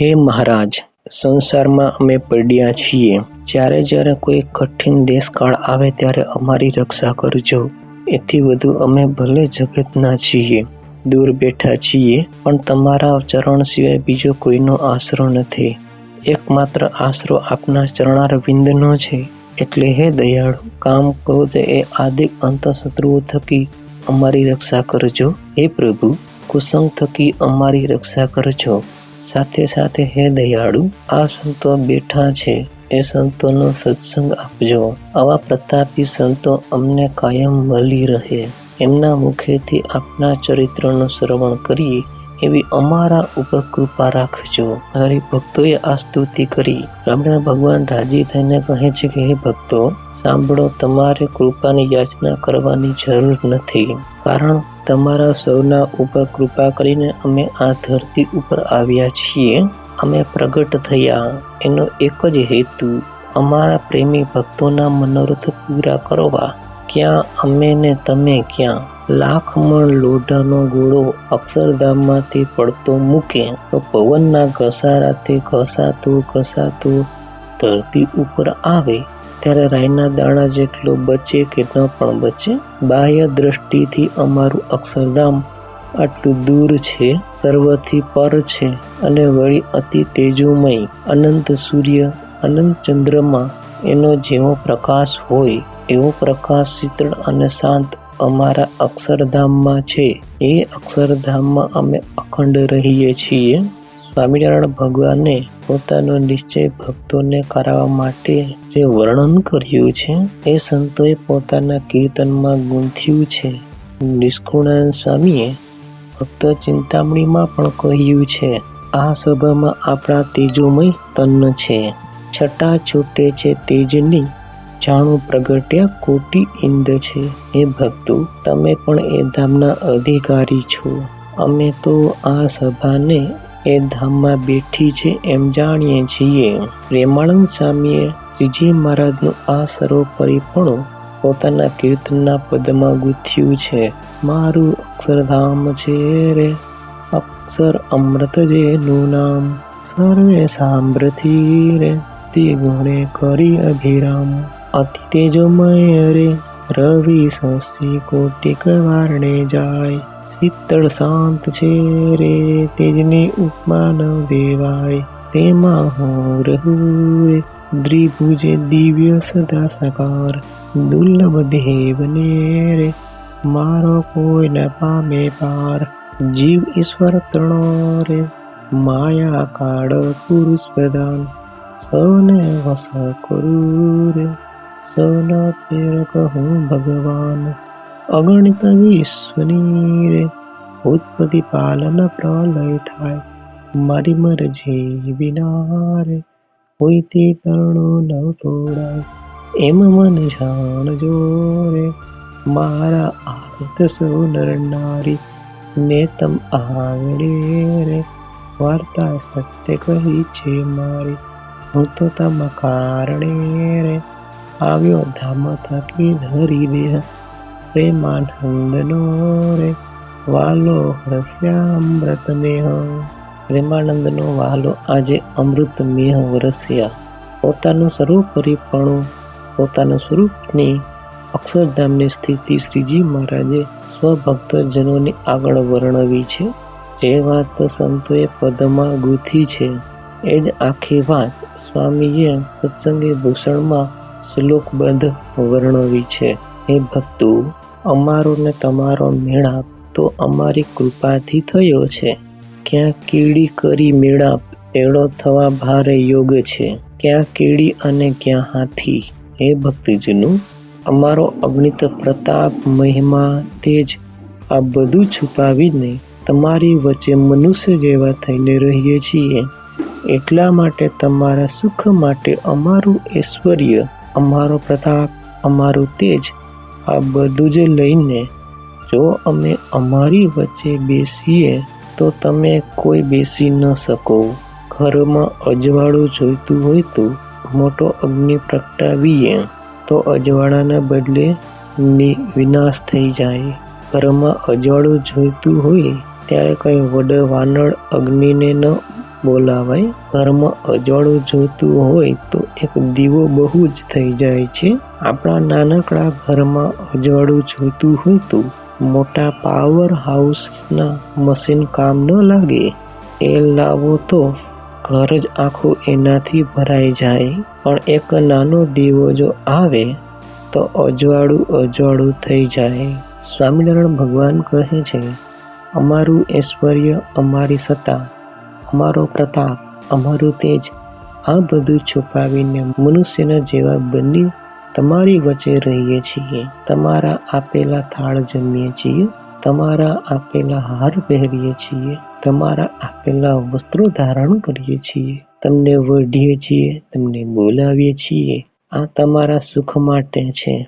હે મહારાજ, સંસારમાં અમે પડ્યા છીએ. જ્યારે જ્યારે કોઈ કઠિન દેશકાળ આવે ત્યારે અમારી રક્ષા કરજો. એથી વધુ અમે ભલે જગતના છીએ, દૂર બેઠા છીએ, પણ તમારા ચરણ સિવાય બીજો કોઈનો આશરો નથી. એકમાત્ર આશરો આપના ચરણારવિંદનો છે. એટલે હે દયાળુ, કામ ક્રોધ એ આદિક અંત શત્રુઓ થકી અમારી રક્ષા કરજો. હે પ્રભુ, કુસંગ થકી અમારી રક્ષા કરજો. સાથે સાથે હે દયાળુ, આ સંતો બેઠા છે, એ સંતોનો સત્સંગ આપજો. આવા પ્રતાપી સંતો અમને કાયમ મળી રહે. એમના મુખેથી આપના ચરિત્રનું શ્રવણ કરીએ એવી અમારા ઉપર કૃપા રાખજો. હરિભક્તોએ આ સ્તુતિ કરી. રમણા ભગવાન રાજી થઈને કહે છે કે, હે ભક્તો સાંભળો, તમારે કૃપાની યાચના કરવાની જરૂર નથી. કારણ તમારા સૌના ઉપર કૃપા કરીને અમે આ ધરતી ઉપર આવ્યા છીએ. અમે પ્રગટ થયા. એનો એક જ હેતુ, અમારા પ્રેમી ભક્તોના મનોરથ પૂરા કરવા. ક્યાં અમે ને તમે ક્યાં? લાખ મણ લોઢાનો ગોળો અક્ષરધામમાંથી પડતો મૂકે. તો પવનના ઘસારાથી ઘસાતું ઘસાતું ધરતી ઉપર આવે. ત્યારે રાયના દાણા જેટલો બચે કે ન પણ બચે, બાહ્ય દ્રષ્ટિથી અમારું અક્ષરધામ આટલું દૂર છે, સર્વથી પર છે અને વળી અતિ તેજોમય, અનંત સૂર્ય, અનંત ચંદ્રમાં, એનો જેવો પ્રકાશ હોય, એવો પ્રકાશ શીતળ અને શાંત અમારા અક્ષરધામમાં છે. એ અક્ષરધામમાં અમે અખંડ રહીએ છીએ. સ્વામિનારાયણ ભગવાને પોતાનો નિશ્ચય ભક્તોને કરાવવા માટે જે વર્ણન કર્યું છે, એ સંતોએ પોતાના કીર્તનમાં ગૂંથ્યું છે. નિષ્કુણાન સ્વામીએ ભક્ત ચિંતામણીમાં પણ કહ્યું છે, આ સભામાં આપણા તેજોમય તન્ન છે. છટા છૂટે છે તેજની, જાણું પ્રગટ્યા કોટી ઇન્દ છે. હે ભક્તો, તમે પણ એ ધામના અધિકારી છો. અમે તો આ સભાને એ ધામમાં બેઠી છે એમ જાણીએ છીએ. પ્રેમાનંદ સ્વામીએ શ્રીજી મહારાજનું આ સર્વોપરીપણું પોતાના કીર્તનના પદમાં ગૂંથ્યું છે. મારું અક્ષરધામ છે રે, અક્ષર અમૃત જેનું નામ. સર્વે સાંભળથી રે, તે ગુણે કરી અભિરામ. અતિ તેજોમય રે, રવિ શશી કોટિક વારણે જાય. શીતળ શાંત છે રે તેજની ઉપમા ન દેવાય. તેમાં હું રહું રે. દ્વિભુજે દિવ્ય સદા સકાર. દુર્લભ દેવને રે. મારો કોઈ ન પામે પાર. જીવ ઈશ્વર ત્રણો રે. માયા કાળ પુરુષ પ્રધાન. સૌને વસ કરું રે. સૌના પેર કહું ભગવાન. અગણિત વિશ્વની રે, ઉત્પત્તિ પાલન પ્રલય થાય, મારી મરજી વિના રે, કોઈ તે તરણો ન તોડાય, એમ મન જાણજો રે, મારા આર્ત સૌ નર નારી ને તમ આવડે રે, વાર્તા સત્ય કહી છે મારી, હું તો તમ કારણે રે, આવ્યો ધામ થકી ધરી દેહ પ્રેમાનંદનો રે વાલો રસ્યા અમૃત મેહ પ્રેમાનંદનો વાલો આજે અમૃત મેહ વરસ્યા પોતાનું સર્વોપરીપણું પોતાના સ્વરૂપની અક્ષરધામની સ્થિતિ શ્રીજી મહારાજે સ્વભક્તજનોની આગળ વર્ણવી છે જે વાત સંતોએ પદમાં ગૂંથી છે એ જ આખી વાત સ્વામીએ સત્સંગી ભૂષણમાં શ્લોકબદ્ધ વર્ણવી છે હે ભક્તો અમારો ને તમારો મેળાપ તો અમારી કૃપાથી થયો છે. ક્યાં કીડી કરી મેળાપ એળો થવા ભારે યોગ છે. ક્યાં કીડી અને ક્યાં હાથી. હે ભક્તિજીનું, અમારો અગણિત પ્રતાપ, મહિમા, તેજ આ બધું છુપાવીને તમારી વચ્ચે મનુષ્ય જેવા થઈને રહીએ છીએ. એટલા માટે તમારા સુખ માટે અમારું ઐશ્વર્ય, અમારો પ્રતાપ, અમારું તેજ આ બધું જ લઈને જો અમે અમારી વચ્ચે બેસીએ, તો તમે કોઈ બેસી ન શકો. ઘરમાં અજવાળું જોઈતું હોય તો મોટો અગ્નિ પ્રગટાવીએ, તો અજવાળાના બદલે વિનાશ થઈ જાય. ઘરમાં અજવાળું જોઈતું હોય, ત્યારે કંઈ વડ વાનળ અગ્નિને ન બોલાવાય ઘરમાં અજવાળું જોતું હોય તો એક દીવો બહુ જ થઈ જાય છે. આપણા નાનકડા ઘરમાં અજવાળું જોતું હોય તો મોટા પાવર હાઉસના મશીન કામ ન લાગે. એ લાવો તો ઘર જ આખું એનાથી ભરાઈ જાય. પણ એક નાનો દીવો જો આવે તો અજવાળું અજવાળું થઈ જાય. સ્વામિનારાયણ ભગવાન કહે છે, અમારું ઐશ્વર્ય અમારી સત્તા. અમારો પ્રતાપ, અમારું તેજ, આ બધું છુપાવીને મનુષ્યના જેવા બની તમારી વચ્ચે રહીએ છીએ. તમારા આપેલા થાળ જમીએ છીએ, તમારા આપેલા હાર પહેરીએ છીએ, તમારા આપેલા વસ્ત્રો ધારણ કરીએ છીએ. તમને વઢીએ છીએ, તમને બોલાવીએ છીએ. આ તમારા સુખ માટે છે.